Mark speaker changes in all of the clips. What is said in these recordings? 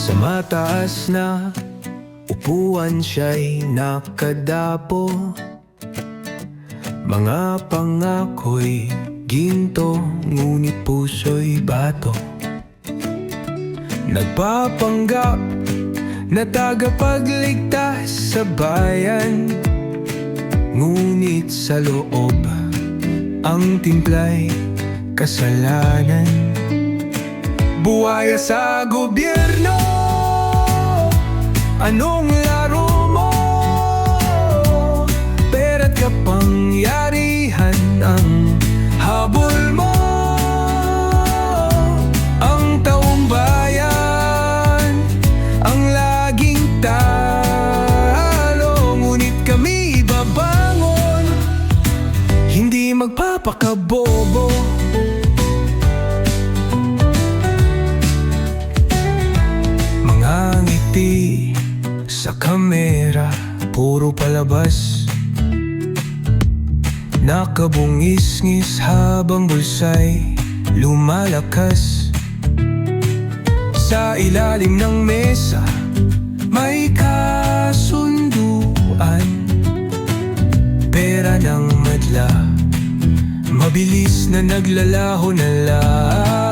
Speaker 1: Sa mataas na upuan siya'y nakadapo. Mga pangako'y ginto Ngunit puso'y bato. Nagpapanggap na tagapagligtas sa bayan. Ngunit sa loob ang timplay kasalanan Buhaya sa gobyerno? Anong laro mo? Pera't kapangyarihan ang habol mo. Ang taong bayan Ang laging talo Ngunit kami babangon. Hindi magpapakabobo sa kamera Puro palabas. Nakabungis-ngis habang bulsay Lumalakas. Sa ilalim ng mesa May kasunduan. Pera ng madla Mabilis na naglalaho na lang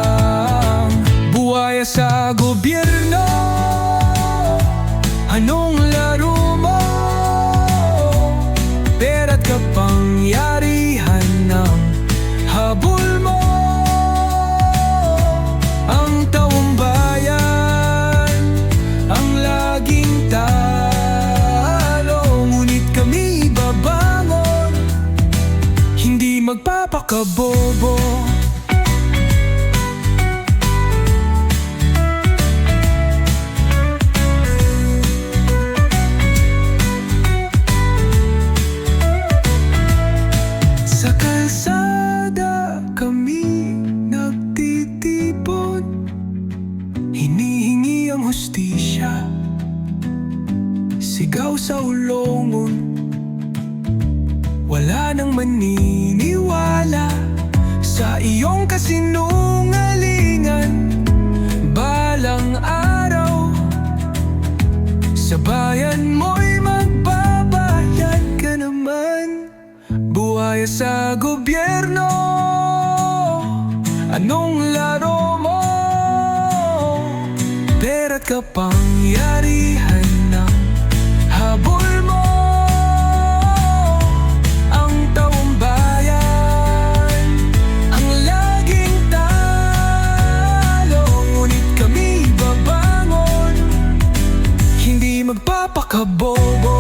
Speaker 1: magpapakabobo. Sa kalsada kami nagtitipon. Hinihingi ang hustisya. Sigaw sa ulongon Wala nang iyong kasinungalingan Balang araw Sa bayan mo'y magbabayad ka naman Buhay sa gobyerno Anong laro mo? Pera't kapangyarihan kami babangon Hindi magpapakabobo